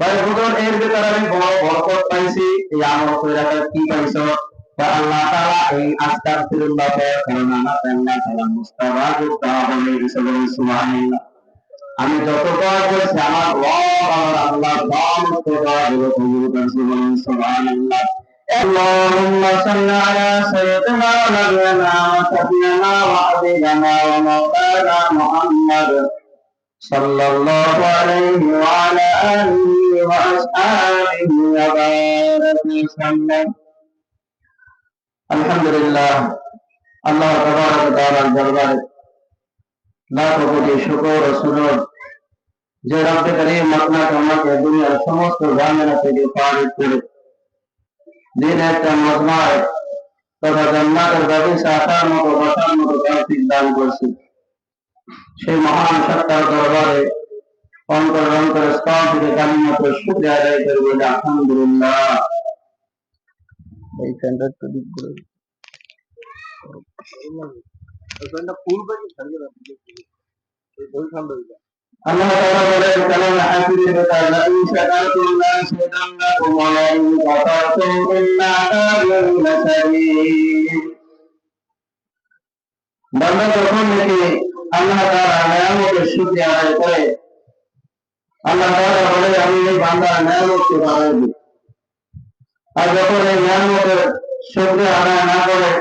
কয় হুজুর এর ভিতরে আমি বড় বরকত পাইছি এই আমল করে রাখার কি পাইছো তা আল্লাহ তাআলা এই আস্তাগফিরুল্লাহ এর কারণে আমার আল্লাহ তাআলা মুস্তাবাজুদ দাওয়া বলে দিয়েছে বলুন সুবহানাল্লাহ আমি যত দোয়া করছি আমার রব আমার আল্লাহ সমস্ত দোয়াগুলো কবুল করেছে বলুন সুবহানাল্লাহ اللهم صل على سيدنا ونبينا وشفيعنا وحبيبنا ومولانا محمد صلى الله عليه وعلى آله وأصحابه وبارك وسلم الحمد لله আল্লাহ তবারক তাআলার দরবারে লাখ কোটি শুকর ও সুজুদ যে রব্বে করিম আপনাকে আমাকে দুনিয়ার সমস্ত ঝামেলা থেকে পার করে দিন একটা মজমায় তথা জান্নাতের ব্যবসা আসার মতো বসার মতো তৌফিক দান করছি সেই মহান সত্তার দরবারে অন্তর অন্তর স্তর থেকে কালী মতো শুক্রিয়া আদায় করে বলে আলহামদুলিল্লাহ এই ফ্যানটা একটু দিক করে আল্লাহ তাআলা বলেন কালামে হাফিজের কথা লাইন শাকারতুম লা শাকারতুম ওয়া লাইন কাফারতুম ইন্না আযাবি লাশাদীদ বান্দা যখন নাকি আল্লাহ তাআলা শুকরিয়া আদায় করে আল্লাহ তাআলা বলে, আমি এই বান্দার নিয়ামতকে বাড়াই দিই। আর যখন এই নিয়ামতের শুকরিয়া আদায় না করে,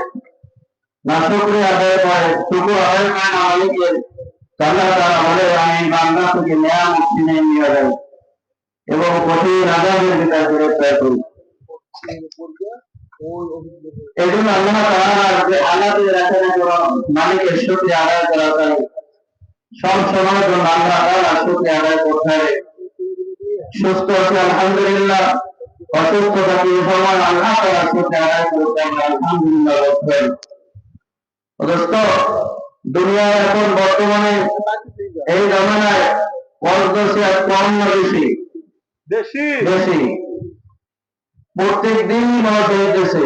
না শুকরিয়া আদায় করে শুকর আদায় করে না মালিকের আল্লাহ তাআলা বলে আমি এই বান্দা থেকে নিয়ামত ছিনে নিয়ে যাই এবং কঠিন আজাবের ভিতরে গ্রেফতার করি। এই জন্য আল্লাহ তাআলা যে আলাদা রাখেন মালিকের শুকরিয়া আদায় করা যায় সব সময়ের জন্য আল্লাহ তাআলা শুকরিয়া আদায় করতে হবে সুস্থ আছে আলহামদুলিল্লাহ। অসুস্থ থাকি সময় আল্লাহ তাআলা শুকরিয়া আদায় করতে হবে আলহামদুলিল্লাহ হবে দোস্ত দুনিয়ায় এখন বর্তমানে এই জমানায় পরদর্শী আর কম না বেশি? বেশি। বেশি। প্রত্যেক দিন মানুষ হইতেছে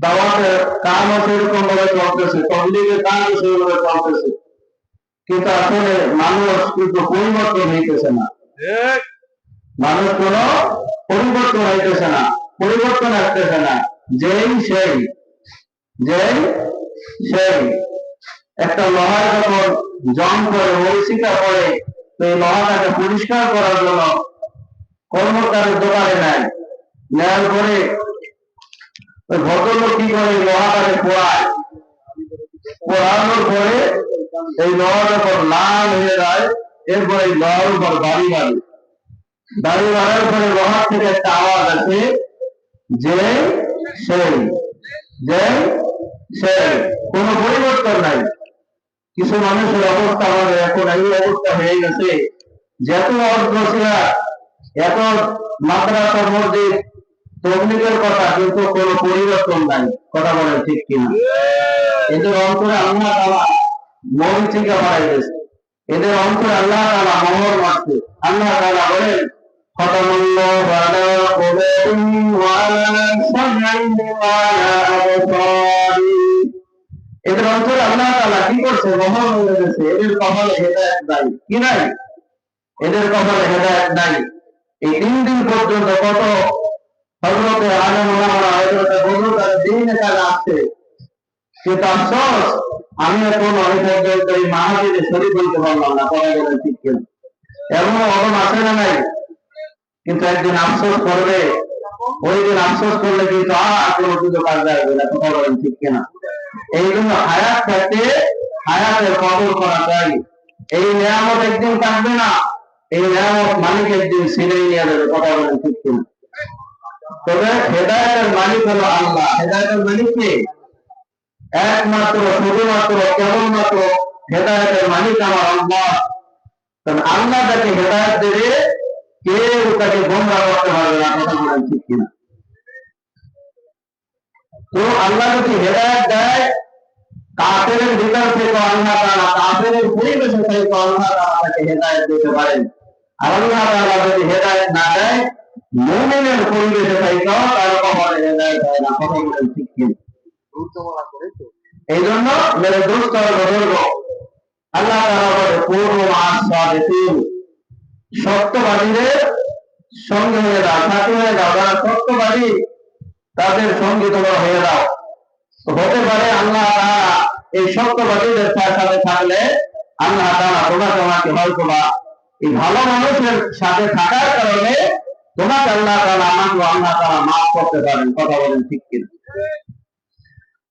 দাওয়াতের কামও সেরকম ভাবে চলতেছে তবলিগের কাজও সেভাবে চলতেছে। কিন্তু আসলে মানুষ কিন্তু পরিবর্তন হইতেছে না। মানুষ কোন পরিবর্তন হইতেছে না পরিবর্তন আসতেছে না। যেই সেই যেই সেই। একটা লোহার যখন জং করে মরিচিকা করে তো এই লোহাটাকে পরিষ্কার করার জন্য কর্মকারের দোকানে নেয়। নেওয়ার পরে ভদ্রলোক কি করে লোহাটাকে পোড়ায়। পোড়ানোর পরে এই লোহা যখন লাল হয়ে যায়, এরপরে এই লোহার উপর বাড়ি বাড়ি। দাড়ি বাড়ার পরে লোহার থেকে একটা আওয়াজ আছে যে সেই যে সেই। কোনো পরিবর্তন নাই। কিছু মানুষের অবস্থা আমাদের এখন এই অবস্থা হয়ে গেছে। যত অর্ধশিলা এত মাদ্রাসা, মসজিদ, তবলিগের কথা কিন্তু কোনো পরিবর্তন নাই। কথা বলেন ঠিক কিনা? এদের অন্তরে আল্লাহ তালা মরিচিকা বাড়াই গেছে এদের অন্তরে আল্লাহ তালা মোহর মারছে আল্লাহ তালা বলেন ختم الله على قلوبهم وعلى سمعهم وعلى أبصارهم এদের অন্তরে আল্লাহ তাআলা কি করছে মোহর হয়ে গেছে এদের কপালে হেদায়েত নাই কি নাই এদের কপালে হেদায়েত নাই এই তিন দিন পর্যন্ত কত হজরতে আলম ওলামারা হজরতে বদরুল দিন এখানে আসছে কিন্তু আফসোস আমি এখন অনেক পর্যন্ত এই মাহাজিরে শরীর বলতে পারলাম না পরে গেলেন ঠিক কিনা এমন অগম আছে না নাই? কিন্তু একদিন আফসোস করবে, ওই দিন আফসোস করলে কিন্তু আর কোনো সুযোগ কাজ যাবে না কথা বলেন ঠিক কিনা। এই জন্য হায়াত থাকতে হায়াতের কদর করা চাই এই নিয়ামত একদিন থাকবে না, এই নিয়ামত মালিক একদিন ছিঁড়েই নিয়ে যাবে কথা বলেন ঠিক কিনা। তবে হেদায়তের মালিক হলো আল্লাহ। হেদায়তের মালিক কে? একমাত্র, শুধুমাত্র, কেবলমাত্র হেদায়তের মালিক আমার আল্লাহ। কারণ আল্লাহ তাকে হেদায়ত দেবে, কেউ তাকে গোমরা করতে পারবে না, কথা বলেন ঠিক কিনা। তো আল্লাহ যদি হেদায়ত দেয়, কাফেরের ভিতর থেকে আল্লাহ তাআলা, কাফেরের পরিবেশে থেকে আল্লাহ তাআলা তাকে হেদায়েত দিতে পারেন। আর আল্লাহ তাআলা যদি হেদায়েত না দেয়, মুমিনের পরিবেশে থেকে তার কখনো হেদায়েত হয় না, কথা বলেন ঠিক এই জন্য মেরে দোস্ত বুজুর্গ আল্লাহ তাআলা পূর্ণ মাস সত্যবাদীদের সঙ্গে হয়ে দাও, সাথী হয়ে দাও। যারা সত্যবাদী, তাদের সঙ্গী তোমরা হয়ে দাও। হতে পারে আল্লাহ এই সত্যবাদীদের সাথে থাকলে আল্লাহ তাআলা তোমাকে আমাকে হয়তো বা এই ভালো মানুষের সাথে থাকার কারণে তোমাকে আল্লাহ তাআলা আমাকে আল্লাহ তাআলা মাফ করতে পারেন। কথা বলেন ঠিক কিনা?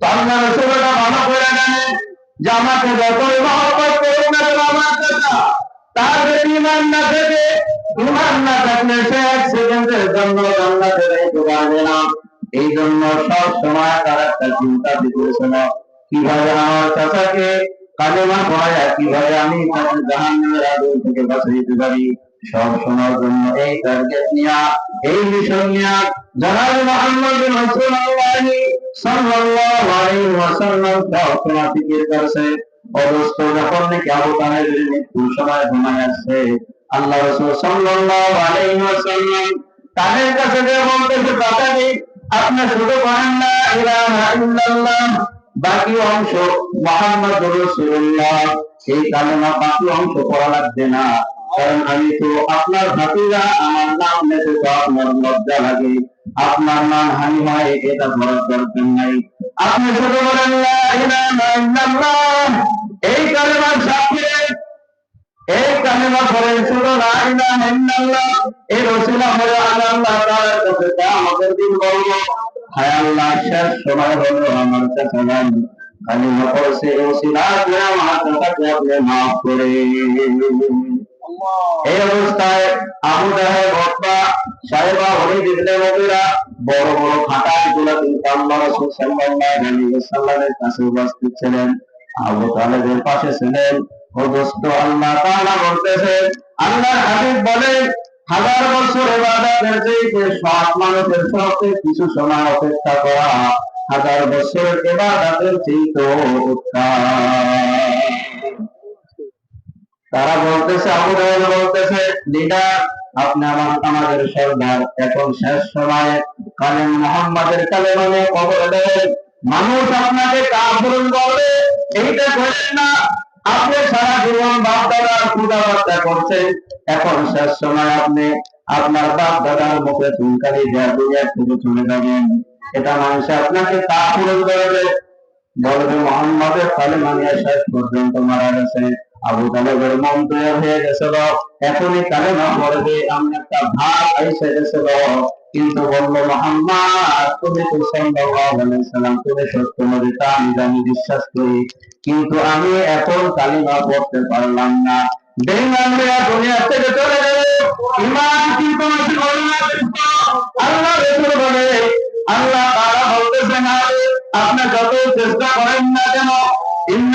তো আল্লাহ রসুলটা ভালো করে জানেন যে আমাকে যতই মহব্বত করুন না কেন আমার এই জন্য সব সময় তার একটা চিন্তা দিতেছিল কীভাবে আমার চাচাকে কালেমা পড়ায় কীভাবে আমি তাকে থেকে বাঁচাইতে পারি? সব সময়ের জন্য এই টার্গেট নিয়া, এই মিশন নিয়া জনাব মোহাম্মদ সাল্লাল্লাহু আলাইহি ওয়াসাল্লাম অবস্থ যখন নাকি আবু মৃত্যুর সময় ঘুমায় আসছে। আল্লাহ সাল্লাল্লাহু আলাইহি ওয়াসাল্লাম তাদের কাছে যে বলতেছে আপনি শুধু করেন না ইলাহা ইল্লাল্লাহ। বাকি অংশ মোহাম্মদ সেই কালেমা বাকি অংশ পড়া লাগবে না। কারণ আমি তো আপনার ভাতিজা, আমার নাম নিতে তো আপনার লজ্জা লাগে। আপনার নাম হানি হয়, এটা ধরার দরকার নাই। আপনি শুধু বলেন এই কালেমার সাথে এই কালেমা পড়েন শুধু এই রসুলা হলো আল্লাহ আমাদের দিন বলব, হায় আল্লাহ, শেষ সময় আমার কাছে রসুলা মাফ করে এই অবস্থায় আবু জাহেল বকবা সাহেবা হলি দিদলে মবিরা বড় বড় খাটারগুলা কিন্তু আল্লাহ রাসূল সাল্লাল্লাহু আলাইহি ওয়াসাল্লামের কাছে উপস্থিত ছিলেন। আবু তালেবের পাশে ছিলেন। ও দোস্ত আল্লাহ তাআলা বলতেছে আল্লাহর হাবিব বলেন, হাজার বছর ইবাদতের চেয়ে সৎ মানুষের সাথে কিছু সময় অপেক্ষা করা, হাজার বছর ইবাদতের চেয়ে তো উত্তম তারা বলতেছে, আবু জাহেল বলতেছে, লিডার, আপনি আমার আমাদের সর্দার। এখন শেষ সময়ে কালেম মোহাম্মদের কালেমানে কবর দেবেন মানুষ আপনাকে কাফরুল বলবে এইটা করেন না। আপনি সারা জীবন বাপ দাদার পূজা বার্তা করছেন। এখন শেষ সময় আপনি আপনার বাপ দাদার মুখে চুনকালি দেওয়া দুনিয়া থেকে চলে যাবেন। এটা মানুষ আপনাকে কাফরুল বলবে বলবে মোহাম্মদের কালেমা নিয়ে শেষ পর্যন্ত মারা গেছে। আবু তালেবের মন তৈরি হয়ে গেছিল। এখনই কালেমা পড়বে আমি একটা ভাগ এসে গেছিল। কিন্তু বলল, মোহাম্মদ, তুমি তো সাল্লাম তুমি সত্য নবী তা আমি জানি, বিশ্বাস করি। কিন্তু আমি এখন কালেমা পড়তে পারলাম না। দুনিয়া থেকে চলে গেল। কিন্তু আল্লাহ তাআলা বলতেছেন আপনি যত চেষ্টা করেন না কেন ইমান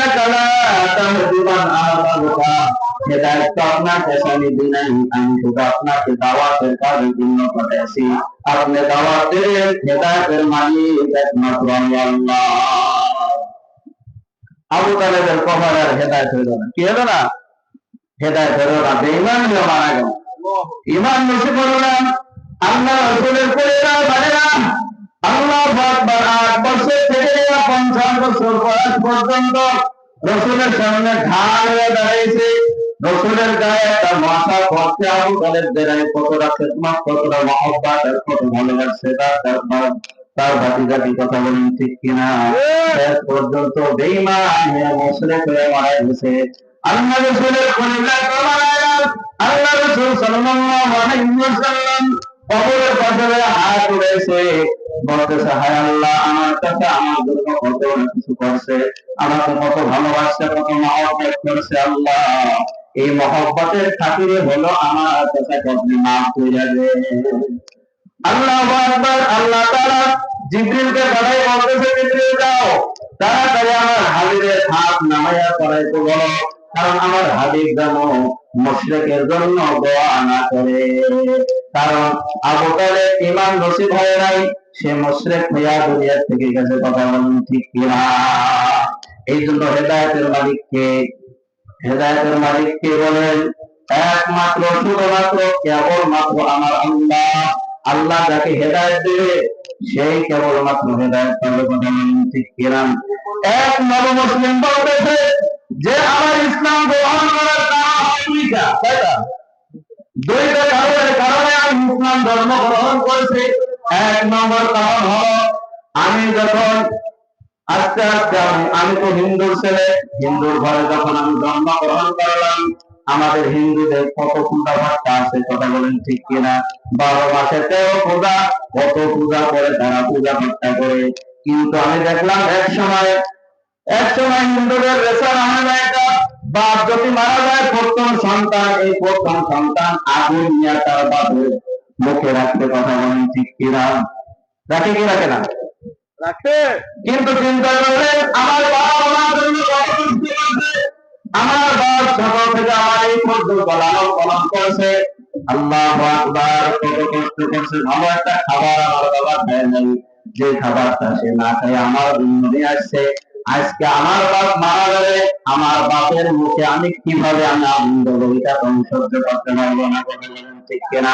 আল্লাহ আকবার। আট বছর থেকে পঞ্চাশ বছর বয়স পর্যন্ত রসুলের সামনে ঢাল হয়ে দাঁড়িয়েছে। রসুলের গায়ে একটা মাথা পড়তে আবু তাদের দেড়াই কতটা খেদমত, কতটা মহব্বত আর কত ভালোবাসছে তার তার তার বাতি জাতি কথা বলেন ঠিক কিনা? শেষ পর্যন্ত বেইমান হয়ে মুশরিক হয়ে মারা গেছে। আল্লাহ রসুলের পরিবার আল্লাহ রসুল সাল্লাল্লাহু আলাইহি ওয়াসাল্লাম কবরের পাশে হাত উড়েছে বলতেছে, হায় আল্লাহ, আমার কাছে আমার জন্য কত কিছু করছে, আমাকে কত ভালোবাসছে, কত মহব্বত করছে আল্লাহ। এই মহব্বতের খাতিরে হলো আমার কাছে কত মাফ হয়ে যাবে আল্লাহ আকবার, আল্লাহ পাঠাই বলতেছে যাও আমার হাত নামাইয়া বলো, কারণ আমার হাবিব যেন মুশরিকের জন্য দোয়া না করে। কারণ আবু তালেব ইমান নসিব হয় নাই সে মুশরিক হইয়া দুনিয়া থেকে গেছে কথা বলেন ঠিক কিনা? এই জন্য হেদায়েতের মালিককে হেদায়েতের মালিককে বলেন, একমাত্র, শুধুমাত্র, কেবলমাত্র আমার আল্লাহ। আল্লাহ যাকে হেদায়েত দেবে, সেই কেবলমাত্র হেদায়েত পাবে কথা বলেন ঠিক কিনা? এক নব মুসলিম বলতেছে যে, আমার ইসলাম গ্রহণ করার কারণ দুইটা কারণের কারণে আমি ইসলাম ধর্ম গ্রহণ করেছি। এক নম্বর কারণ হলো, আমি যখন আস্তে আস্তে আমি তো হিন্দুর ছেলে, হিন্দুর ঘরে যখন আমি জন্ম গ্রহণ করলাম, আমাদের হিন্দুদের কত পূজা ভাট্টা আছে কথা বলেন ঠিক কিনা? বারো মাসে তেরো পূজা, কত পূজা করে তারা পূজা ভাট্টা করে। কিন্তু আমি দেখলাম এক সময় এক সময় হিন্দুদের রেশন আনা একটা বাপ যদি মারা যায়, প্রথম সন্তান, এই প্রথম সন্তান আগুন নিয়ে তার বাপের মুখে রাখতে কথা বলেন ঠিক কিনা রাখে কি রাখে না? রাখে। কিন্তু চিন্তা করলেন আমার বাবা আমার জন্য আমার বাপ থেকে আমার এই পর্যন্ত লালন পালন করেছে। আল্লাহ আকবার কত কষ্ট করছে। ভালো একটা খাবার আমার বাবা নাই। যে খাবারটা সে না আমার জন্য নিয়ে আসছে। আজকে আমার বাপ মারা গেলে আমার বাপের মুখে আমি কীভাবে আমি আনন্দ এটা তো আমি সহ্য করতে পারব না কথা বলেন ঠিক কিনা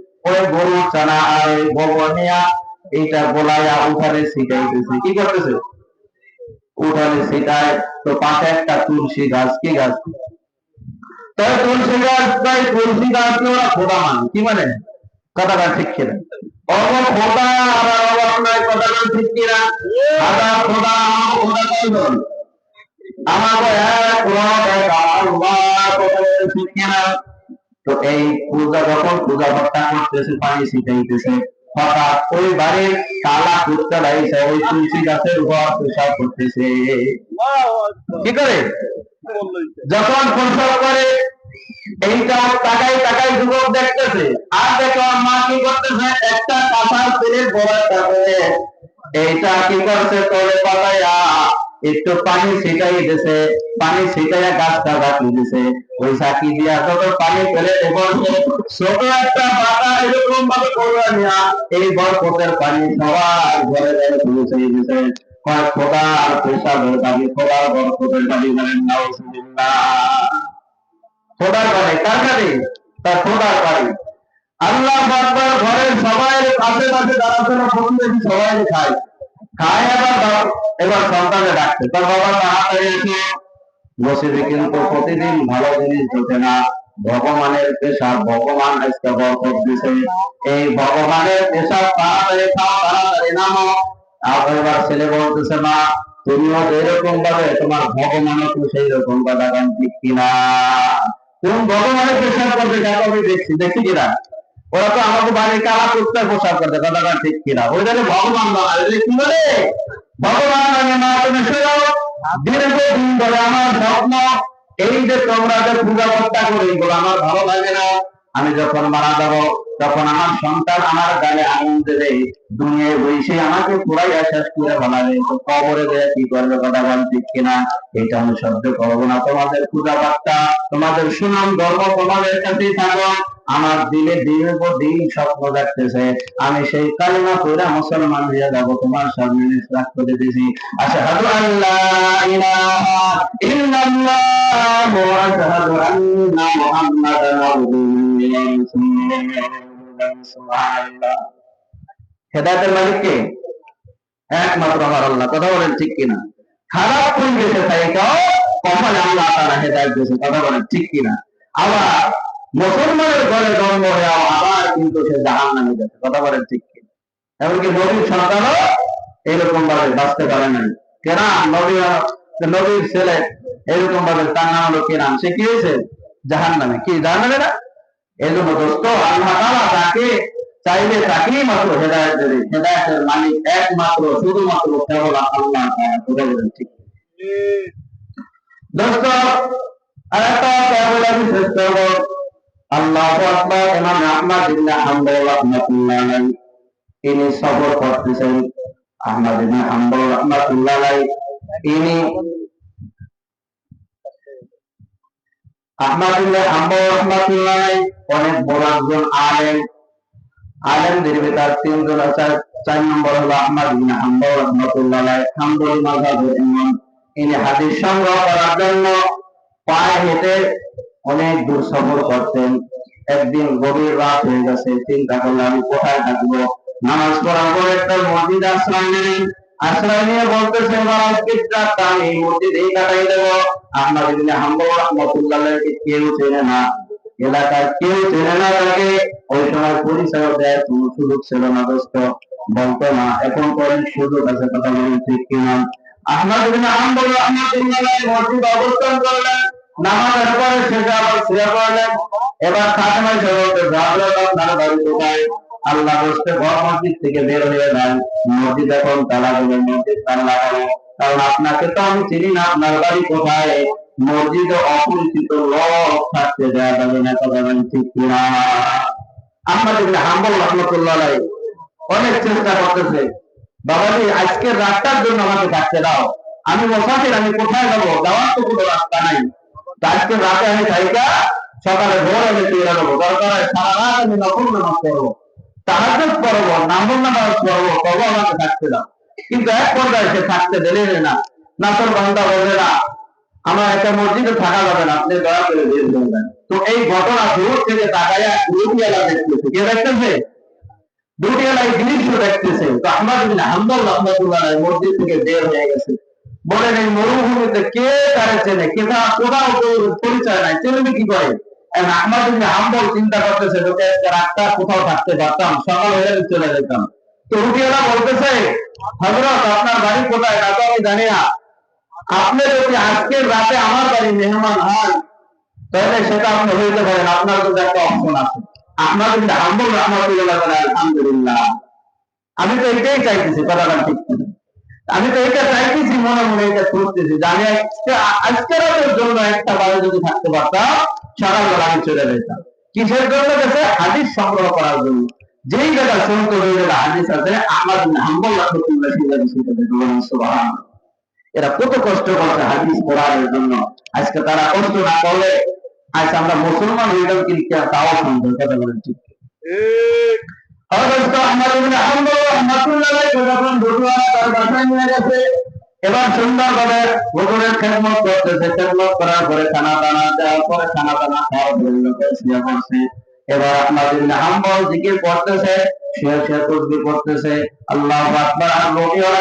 ওই গরু চানা আর গোবর নিয়া এইটা গোলাইয়া উঠানে ছিটাইতেছে কি করতেছে? উঠানে ছিটায়, তো পাশে একটা তুলসী গাছ, কি গাছ? তাই তুলসী গাছ, তাই তুলসী গাছকে ওরা খোদা মানে কি মানে? কথাটা ঠিক কিনা? খোদা অবাক কথাটা ঠিক কিনা? আবার খোদা আমার খোদা আমাকে এক এক আল্লাহ কথাটা ঠিক কিনা? তো এই পূজা যখন পূজা ভর্তা করতেছে, পানি ছিটাইতেছে হঠাৎ ওই বাড়ির খুঁজতে লাগছে ওই তুলসী গাছের উপর পেশাব করতেছে। কি করে? যখন প্রসব করে, এইটা যুবক দেখতেছে। আর দেখো, মা কি করতেছে? একটা কাঁচা তেলের এইটা কি করছে? তোরে পালাইয়া একটু পানি ছিটাই দিছে পানি ছিটাইয়া গাছটা বাকি দিছে ওই সাকি দিয়া যত পানি ফেলে ছোট একটা পাতা এরকম ভাবে করবে নিয়া এই বরকতের পানি সবার ঘরে ঘরে পৌঁছে দিছে আল্লাহ ঘরের সবাই আশেপাশে প্রতিবেশী সবাই খায় খায় এবার দাও এবার সন্তানে ডাকছে। তার বাবা তাড়াতাড়ি এসে বসেছে কিন্তু প্রতিদিন ভালো জিনিস জোটে না। ভগবানের পেশা, ভগবান আজকে বরকত এই ভগবানের পেশা, তাড়াতাড়ি খাও, তাড়াতাড়ি নামো আর এবার ছেলে বলতেছে, মা, তুমিও যেরকম ভাবে তোমার ভগবানও তো সেই রকম কথা কিনা? কোন ভগবানের পেশা করবে দেখো আমি দেখছি? দেখি কিনা? ওরা তো আমাকে বাড়ি কালা কুত্তার পোশাক করবে কথা গান ঠিক কিনা? ওই জন্য ভগবান যে কি বলে? ভগবান নামে মা তুমি শুনো দীর্ঘদিন ধরে আমার স্বপ্ন, এই যে তোমরা যে পূজা হত্যা করে আমার ভালো লাগে না। আমি যখন মারা তখন আমার সন্তান আমার গালে আগুন দেবে। দুনিয়ায় আমাকে পুরাই শেষ করে তো কবরে দেয় কি করবে? কথা বল ঠিক কিনা? এটা আমি সহ্য করব না। তোমাদের পূজা বার্তা তোমাদের সুনাম ধর্ম তোমাদের কাছেই থাকো। আমার দিলে দিনের পর দিন স্বপ্ন দেখতেছে। আমি সেই কালিমা পড়ে মুসলমান হয়ে যাব, তোমার সামনে ইসলাম করে দিয়েছি আশহাদু আল্লাহ ইলাহা ইল্লাল্লাহ ওয়া আশহাদু আন্না মুহাম্মাদান হেদায়েতের মালিক কে? একমাত্র আমার আল্লাহ। কথা বলেন ঠিক কিনা? খারাপ পরিবেশে থাকাও কখন আল্লাহ তারা হেদায়েত দিয়েছে। কথা বলেন ঠিক কিনা? আবার মুসলমানের ঘরে জন্ম হয়ে আবার কিন্তু সে জাহান নামে গেছে কথা বলেন ঠিক এমনকি নবীর সন্তানও এরকম ভাবে বাঁচতে পারে নাই। কেনা নবী, নবীর ছেলে এরকম ভাবে, তার নাম হলো কেনাম সে কি হয়েছে? জাহান নামে কি জাহান নামে না? এই জন্য দোস্ত, আল্লাহ তাআলা তাকে চাইলে তাকেই মাত্র হেদায়ত দেবে। হেদায়তের মালিক একমাত্র, শুধুমাত্র কেবল আল্লাহ কথা বলেন ঠিক দোস্ত আর একটা কেবল আমি করব। আল্লাহ আকবার, ইমাম আহমদ ইবনে হাম্বল রাহমাতুল্লাহ আলাইহি। তিনি সফর করতেছেন আহমদ ইবনে হাম্বল রাহমাতুল্লাহ তিনি অনেক বড় একজন আলেম। তিনজন আছে, চার নম্বর হলো ইমাম। হাদিস সংগ্রহ করার জন্য পায়ে হেঁটে অনেক দূর সফর করতেন একদিন গভীর রাত হয়ে গেছে, চিন্তা করলে আমি কোথায় থাকব? নামাজ পড়ার পর একটা মসজিদ আশ্রয় নিলেন আশ্রয় নিয়ে বলতেছে রাতটা আমি মসজিদেই কাটাই দেবো। আমরা যদি হাম্বল রহমতুল্লাহকে কেউ চেনে না। এলাকার কেউ চেনে না তাকে। ওই সময় পরিচয় দেয় কোনো সুযোগ ছিল না, দোস্ত। বলতো না, এখন করেন, সুযোগ আছে, কথা বলেন, ঠিক কিনা? আহমদ বিন হাম্বল রহমতুল্লাহ মসজিদ অবস্থান করলেন। আপনাকে তো আমি চিনি না, আপনার বাড়ি কোথায়? অপরিচিত লোক থাকতে দেওয়া যাবে না ঠিক কিনা? হাম্বল রহমতুল্লাহ অনেক চেষ্টা করতেছে। আজকের রাস্তার জন্য আমাকে থাকতে দাও। আমি মোসাফির আমি কোথায় যাব? যাওয়ার তো কোনো রাস্তা নাই। আজকে রাতে আমি থাইকা সকালে ভোর আমি তৈরি হব দরকার সারা রাত আমি নকল নামাজ পড়ব। তাহাজুদ পড়ব নামল নামাজ পড়ব তবু আমাকে থাকতে দাও। কিন্তু এক পর্যায়ে সে থাকতে দিলেন না। নাসর বান্দা বলে না, আমার একটা মসজিদে থাকা যাবে না, আপনি দয়া করে বের যান। তো এই ঘটনা দূর থেকে তাকাইয়া রুটিয়ালা দেখতেছে। কে দেখতেছে? রুটিয়ালা এই দৃশ্য দেখতেছে। তো আহমদ বিন হাম্বল রহমতুল্লাহ মসজিদ থেকে বের হয়ে গেছে। বলেন এই মরুভূমিতে কে তারে চেনে? কে তা কোথাও পরিচয় নাই। চেনবে কি করে? আহমদ বিন হাম্বল চিন্তা করতেছে যদি আজকে রাতটা কোথাও থাকতে পারতাম, সকাল হয়ে চলে যেতাম। তো রুটিয়ালা বলতেছে হজরত আপনার বাড়ি কোথায়? তা তো আমি জানি না। আপনি যদি আজকের রাতে আমার বাড়ি মেহমান হন তাহলে সেটা আপনি হইতে পারেন। আপনার কিন্তু একটা অপশন আছে। আপনার যদি হাম্বল রহমতুল্লাহ আলহামদুলিল্লাহ। আমি তো এটাই চাইতেছি, কথাটা ঠিক কিনা। আমি তো এটা চাইতেছি, মনে মনে এটা করতেছি। যে আমি আজকে আজকে রাতের জন্য একটা বাড়ি যদি থাকতে পারতাম সকালবেলা আমি চলে যেতাম। কিসের জন্য গেছে? হাদিস সংগ্রহ করার জন্য। যেই জায়গা ওই জায়গা হাদিস আছে, আমার হাম্বল রহমতুল্লাহ সুবহানাল্লাহ। এরা কত কষ্ট করছে হাদিস পড়ার জন্য। আজকে তারা কষ্ট না করলে আজ আমরা মুসলমান হয়ে গেল কিন্তু তাও সম্ভব কথা বলেন ঠিক। আল্লাহু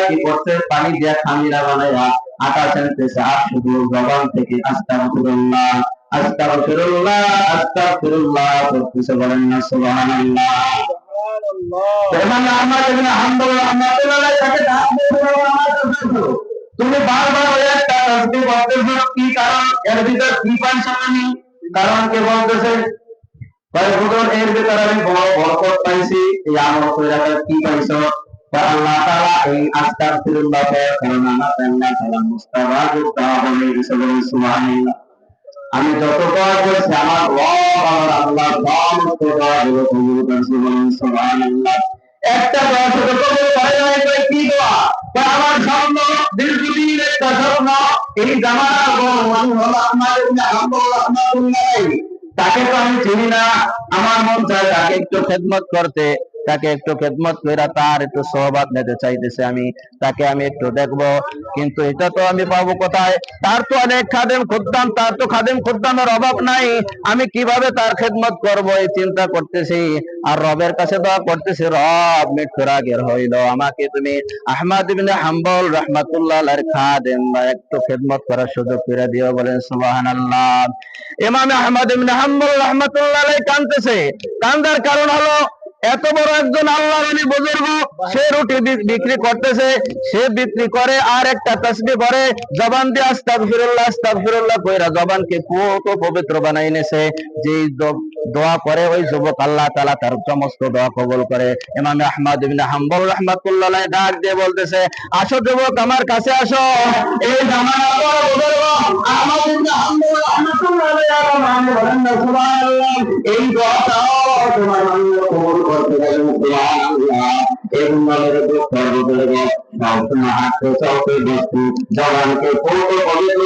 কি করছে? পানি দিয়ে খামিরা বানাইয়া আটা ছেনতেছে আর শুধু জবান থেকে আস্তাগফিরুল্লাহ আস্তাগফিরুল্লাহ করতেছে বলেন না এমন আমার ইবনে হাম্বল রাহমাতুল্লাহ আলাইহি তাকে। তুমি বারবার ওই একটা তসবিহ বলতেছো, কি কারণ? এর ভিতর কি পাইছো কারণ কে বলতেছে? আল্লাহ এই আস্তাগফিরুল্লাহ আমি আমার রব, আমার আল্লাহ সমস্ত কবুল বলুন, সুবহানাল্লাহ। একটা দোয়া শুধু কবুল করে কি দোয়া? আমার স্বপ্ন এই জামানার বড় মানুষ হলো আপনার ইবনে তাকে তো আমি চিনি না, আমার মন চায় তাকে একটু খেদমত করতে। তাকে একটু খেদমত করে তার একটু সহবাদ নিতে চাইতেছে আমি, তাকে আমি একটু দেখব। কিন্তু এটা তো আমি পাবো কোথায়? তার তো অনেক খাদেম খুদ্দাম, তার তো খাদেম খুদ্দামের অভাব নাই। আমি কীভাবে তার খেদমত করব? এই চিন্তা করতেছি। আর রবের কাছে দোয়া করতেছি, রব, মৃত্যুর আগের হইল। আমাকে তুমি আহমদ ইবনে হাম্বল রহমাতুল্লাহ আলাইহির খাদেম বা একটু খেদমত করার সুযোগ করে দিও। বলেন, সুবহানাল্লাহ। ইমাম আহমদ ইবনে হাম্বল রহমাতুল্লাহ আলাইহি কাঁদতেছে। কান্দার কারণ হলো এত বড় একজন আল্লাহ আলী বুজুর্গ, সে রুটি বিক্রি করতেছে, সে বিক্রি করে আর একটা তসবি করে জবান দিয়ে আস্তাগফিরুল্লাহ আস্তাগফিরুল্লাহ কইরা জবানকে কত পবিত্র বানাই নেছে যে দোয়া করে ওই যুবক আল্লাহ তাআলা তার সমস্ত দোয়া কবল করে। ইমাম আহমদ ইবনে হাম্বল রাহমাতুল্লাহ ডাক দিয়ে বলতেছে, আসো যুবক, আমার কাছে আসো। এই জামানার আহমদ ইবনে হাম্বল রাহমাতুল্লাহ আলাইহি আমার বলেন না সুবহানাল্লাহ, এই দোয়াটাও তোমার করতে চলতে বস্তু জবানকে কত পবিত্র?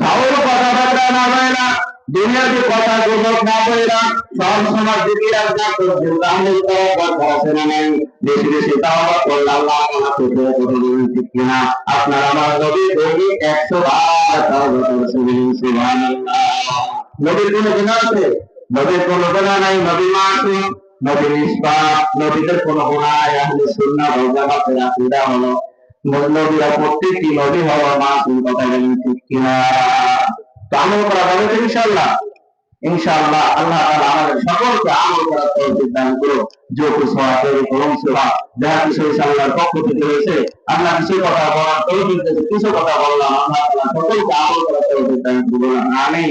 কারোর কথাবার্তা না হয় না দুনিয়াতে কথা গুজব না করে না সব সময় দিকে রাখা তো আমল করার দরকার আছে না নাই বেশি বেশি তাওবা করলে আল্লাহ কিনা আপনার আমার নবী নবী একশো বার সুবহানাল্লাহ নবীর কোনো গুনাহ আছে নবীর কোনো গুনাহ নাই, নবী মাসুম নবী নিষ্পাপ নবীদের কোনো গুনাহ নাই, আহলে সুন্নাহ ওয়াল জামাতের আকীদা হলো নবীরা প্রত্যেকটি নবী হওয়া মাসুম কথা বলেন ঠিক কিনা? তো আমল করা হবে তো ইনশাআল্লাহ। ইনশাআল্লাহ আল্লাহ তাআলা আমাদের সকলকে আমল করার তৌফিক দান করো যে কিছু আছে কলম সেবা যাহা কিছু ইনশাআল্লাহর পক্ষ থেকে হয়েছে আল্লাহ কিছু কথা বলার তৌফিক দিয়েছে, কিছু কথা বললাম, আল্লাহ তাআলা সকলকে আমল করার তৌফিক দান করুন আমিন।